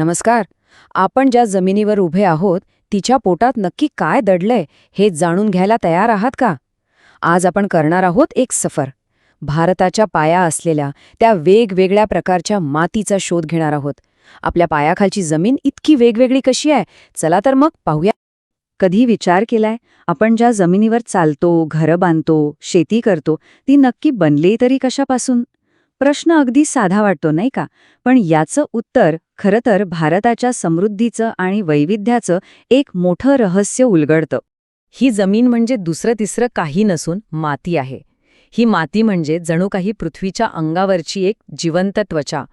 नमस्कार. आपण ज्या जमिनीवर उभे आहोत तिच्या पोटात नक्की काय दडलंय हे जाणून घ्यायला तयार आहात का? आज आपण करणार आहोत एक सफर. भारताच्या पाया असलेल्या त्या वेगवेगळ्या प्रकारच्या मातीचा शोध घेणार आहोत. आपल्या पायाखालची जमीन इतकी वेगवेगळी कशी आहे? चला तर मग पाहूया. कधी विचार केलाय? आपण ज्या जमिनीवर चालतो घरं बांधतो शेती करतो ती नक्की बनली तरी कशापासून? प्रश्न अगदी साधा वाटतो नाही का? पण याचं उत्तर खरं तर भारताच्या समृद्धीचं आणि वैविध्याचं एक मोठं रहस्य उलगडतं. ही जमीन म्हणजे दुसरं तिसरं काही नसून माती आहे. ही माती म्हणजे जणू काही पृथ्वीच्या अंगावरची एक जिवंत त्वचा.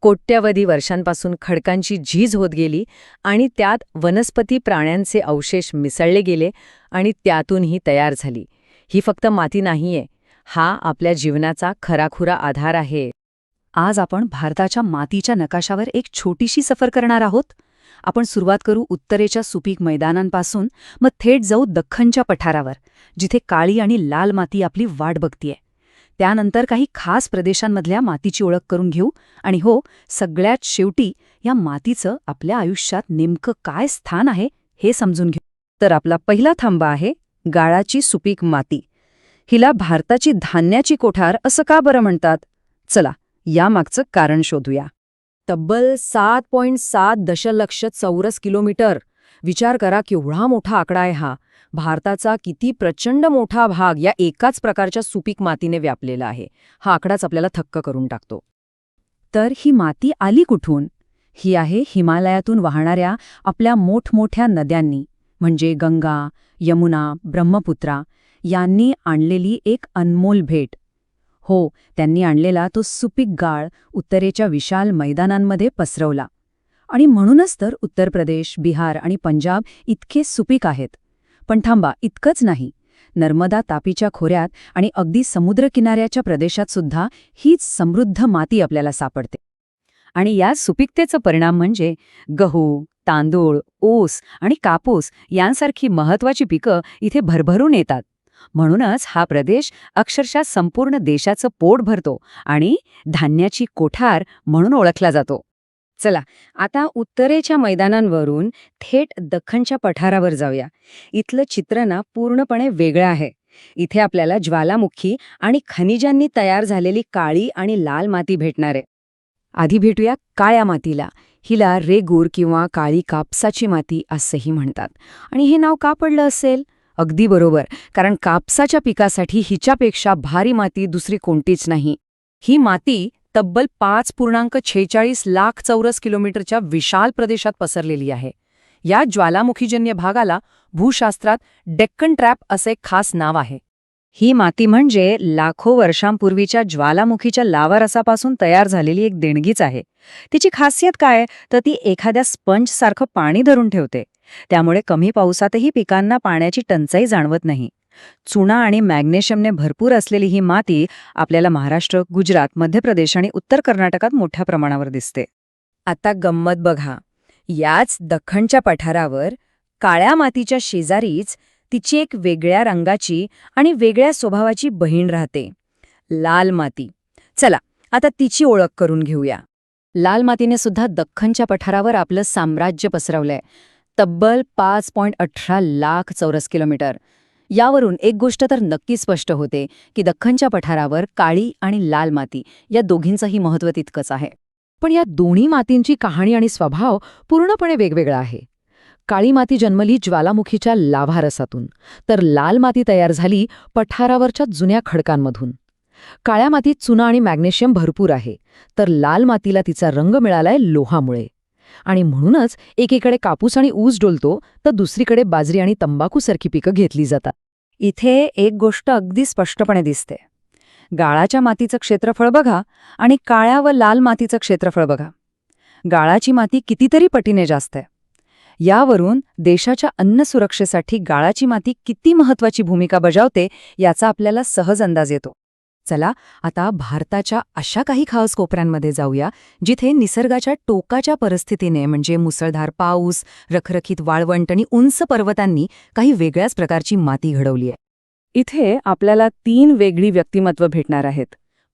कोट्यवधी वर्षांपासून खडकांची झीज होत गेली आणि त्यात वनस्पती प्राण्यांचे अवशेष मिसळले गेले आणि त्यातून ही तयार झाली. ही फक्त माती नाहीये हा आपल्या जीवनाचा खराखुरा आधार आहे. आज आपण भारताच्या मातीच्या नकाशावर एक छोटीशी सफर करणार आहोत. आपण सुरुवात करू उत्तरेच्या सुपीक मैदानांपासून मग थेट जाऊ दख्खनच्या पठारावर जिथे काळी आणि लाल माती आपली वाट बघतीये. त्यानंतर काही खास प्रदेशांमधल्या मातीची ओळख करून घेऊ आणि हो सगळ्यात शेवटी या मातीचं आपल्या आयुष्यात नेमकं काय स्थान आहे हे समजून घेऊ. तर आपला पहिला थांबा आहे गाळाची सुपीक माती. हिला भारताची धान्याची कोठार असं का बरं म्हणतात? चला यामागचं कारण शोधूया. तब्बल सात पॉइंट सात दशलक्ष चौरस किलोमीटर. विचार करा केवढा मोठा आकडा आहे हा. भारताचा किती प्रचंड मोठा भाग या एकाच प्रकारच्या सुपीक मातीने व्यापलेला आहे. हा आकडाच आपल्याला थक्क करून टाकतो. तर ही माती आली कुठून? ही आहे हिमालयातून वाहणाऱ्या आपल्या मोठमोठ्या नद्यांनी. म्हणजे गंगा यमुना ब्रह्मपुत्रा यांनी आणलेली एक अनमोल भेट. हो त्यांनी आणलेला तो सुपीक गाळ उत्तरेच्या विशाल मैदानांमध्ये पसरवला. आणि म्हणूनच तर उत्तर प्रदेश बिहार आणि पंजाब इतके सुपीक आहेत. पण थांबा इतकंच नाही. नर्मदा तापीच्या खोऱ्यात आणि अगदी समुद्रकिनाऱ्याच्या प्रदेशात सुद्धा हीच समृद्ध माती आपल्याला सापडते. आणि या सुपीकतेचा परिणाम म्हणजे गहू तांदूळ ओस आणि कापूस यांसारखी महत्वाची पिकं इथे भरभरून येतात. म्हणूनच हा प्रदेश अक्षरशः संपूर्ण देशाचं पोट भरतो आणि धान्याची कोठार म्हणून ओळखला जातो. चला आता उत्तरेच्या मैदानांवरून थेट दख्खनच्या पठारावर जाऊया. इथलं चित्र ना पूर्णपणे वेगळं आहे. इथे आपल्याला ज्वालामुखी आणि खनिजांनी तयार झालेली काळी आणि लाल माती भेटणार आहे. आधी भेटूया काळ्या मातीला. हिला रेगूर किंवा काळी कापसाची माती असंही म्हणतात. आणि हे नाव का पडलं असेल? अगदी बरोबर. कारण कापसाच्या पिकासाठी हिच्यापेक्षा भारी माती दुसरी कोणतीच नाही. ही माती तब्बल पाच पूर्णांक छेचाळीस लाख चौरस किलोमीटरच्या विशाल प्रदेशात पसरलेली आहे. या ज्वालामुखीजन्य भागाला भूशास्त्रात डेक्कन ट्रॅप असे खास नाव आहे. ही माती म्हणजे लाखो वर्षांपूर्वीच्या ज्वालामुखीच्या लावारसापासून तयार झालेली एक देणगीच आहे. तिची खासियत काय? तर ती एखाद्या स्पंजसारखं पाणी धरून ठेवते. त्यामुळे कमी पावसातही पिकांना पाण्याची टंचाई जाणवत नाही. चुना आणि मॅग्नेशियमने भरपूर असलेली ही माती आपल्याला महाराष्ट्र गुजरात मध्य प्रदेश आणि उत्तर कर्नाटकात मोठ्या प्रमाणावर दिसते. आता गंमत बघा. याच दख्खनच्या पठारावर काळ्या मातीच्या शेजारीच तिची एक वेगळ्या रंगाची आणि वेगळ्या स्वभावाची बहीण राहते. लाल माती. चला आता तिची ओळख करून घेऊया. लाल मातीने सुद्धा दख्खनच्या पठारावर आपलं साम्राज्य पसरवलंय. तब्बल पाच पॉईंट अठरा लाख चौरस किलोमीटर. यावरून एक गोष्ट तर नक्की स्पष्ट होते की दख्खनच्या पठारावर काळी आणि लाल माती या दोघींचंही महत्त्व तितकंच आहे. पण या दोन्ही मातींची कहाणी आणि स्वभाव पूर्णपणे वेगवेगळा आहे. काळी माती जन्मली ज्वालामुखीच्या लाभारसातून तर लाल माती तयार झाली पठारावरच्या जुन्या खडकांमधून. काळ्या मातीत चुना आणि मॅग्नेशियम भरपूर आहे तर लाल मातीला तिचा रंग मिळालाय लोहामुळे. आणि म्हणूनच एकीकडे कापूस आणि ऊस डोलतो तर दुसरीकडे बाजरी आणि तंबाखूसारखी पिकं घेतली जातात. इथे एक गोष्ट अगदी स्पष्टपणे दिसते. गाळाच्या मातीचं क्षेत्रफळ बघा आणि काळ्या व लाल मातीचं क्षेत्रफळ बघा. गाळाची माती कितीतरी पटीने जास्त आहे. यावरून देशाच्या अन्न सुरक्षेसाठी गाळाची माती किती महत्वाची भूमिका बजावते याचा आपल्याला सहज अंदाज येतो. चला आता भारताच्या अशा काही खास कोपऱ्यांमध्ये जाऊया जिथे निसर्गाच्या टोकाच्या परिस्थितीने म्हणजे मुसळधार पाऊस रखरखीत वाळवंट आणि उंच पर्वतांनी काही वेगळ्याच प्रकारची माती घडवली आहे इथे आपल्याला तीन वेगळी व्यक्तिमत्व भेटणार आहेत.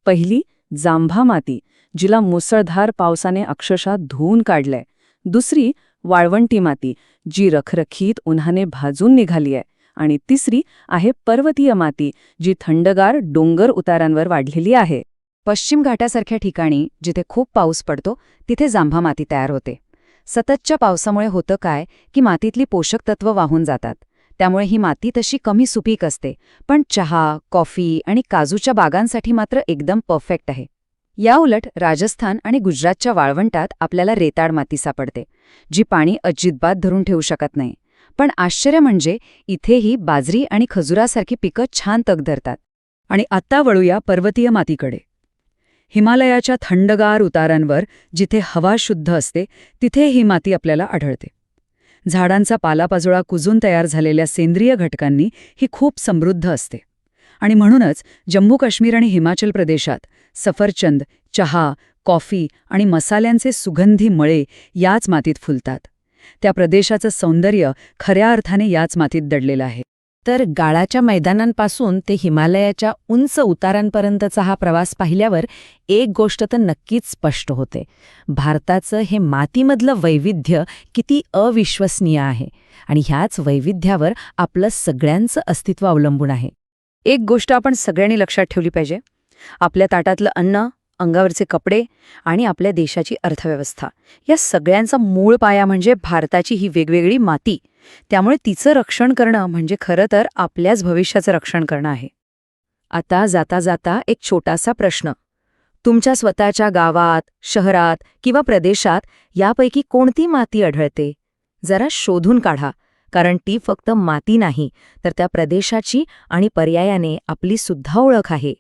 पहिली जांभा माती जिला मुसळधार पावसाने अक्षरशः धुवून काढलंय. दुसरी वाळवंटी माती जी रखरखीत उन्हाने भाजून निघाली आहे आणि तिसरी आहे पर्वतीय माती जी थंडगार डोंगर उतारांवर वाढलेली आहे. पश्चिम घाटासारख्या ठिकाणी जिथे खूप पाऊस पडतो तिथे जांभा माती तयार होते. सततच्या पावसामुळे होतं काय की मातीतली पोषक तत्व वाहून जातात. त्यामुळे ही माती तशी कमी सुपीक असते पण चहा कॉफी आणि काजूच्या बागांसाठी मात्र एकदम परफेक्ट आहे. याउलट राजस्थान आणि गुजरातच्या वाळवंटात आपल्याला रेताड माती सापडते जी पाणी अजिबात धरून ठेवू शकत नाही. पण आश्चर्य म्हणजे इथेही बाजरी आणि खजुरासारखी पिकं छान तग धरतात. आणि आता वळूया पर्वतीय मातीकडे. हिमालयाच्या थंडगार उतारांवर जिथे हवा शुद्ध असते तिथे ही माती आपल्याला आढळते. झाडांचा पालापाजोळा कुजून तयार झालेल्या सेंद्रिय घटकांनी ही खूप समृद्ध असते. आणि म्हणूनच जम्मू काश्मीर आणि हिमाचल प्रदेशात सफरचंद चहा कॉफी आणि मसाल्यांचे सुगंधी मळे याच मातीत फुलतात. त्या प्रदेशाचं सौंदर्य खऱ्या अर्थाने याच मातीत दडलेलं आहे. तर गाळाच्या मैदानांपासून ते हिमालयाच्या उंच उतारांपर्यंतचा हा प्रवास पाहिल्यावर एक गोष्ट तर नक्कीच स्पष्ट होते. भारताचं हे मातीमधलं वैविध्य किती अविश्वसनीय आहे आणि ह्याच वैविध्यावर आपलं सगळ्यांचं अस्तित्व अवलंबून आहे. एक गोष्ट आपण सगळ्यांनी लक्षात ठेवली पाहिजे. आपल्या ताटातलं अन्न अंगावरचे कपडे आणि आपल्या देशाची अर्थव्यवस्था. या सगळ्यांचा मूळ पाया म्हणजे भारताची ही वेगवेगळी माती. त्यामुळे तिचं रक्षण करणं म्हणजे खरं तर आपल्याच भविष्याचं रक्षण करणं आहे. आता जाता जाता एक छोटासा प्रश्न. तुमच्या स्वतःच्या गावात शहरात किंवा प्रदेशात यापैकी कोणती माती आढळते? जरा शोधून काढा. कारण ती फक्त माती नाही तर त्या प्रदेशाची आणि पर्यायाने आपली सुद्धा ओळख आहे.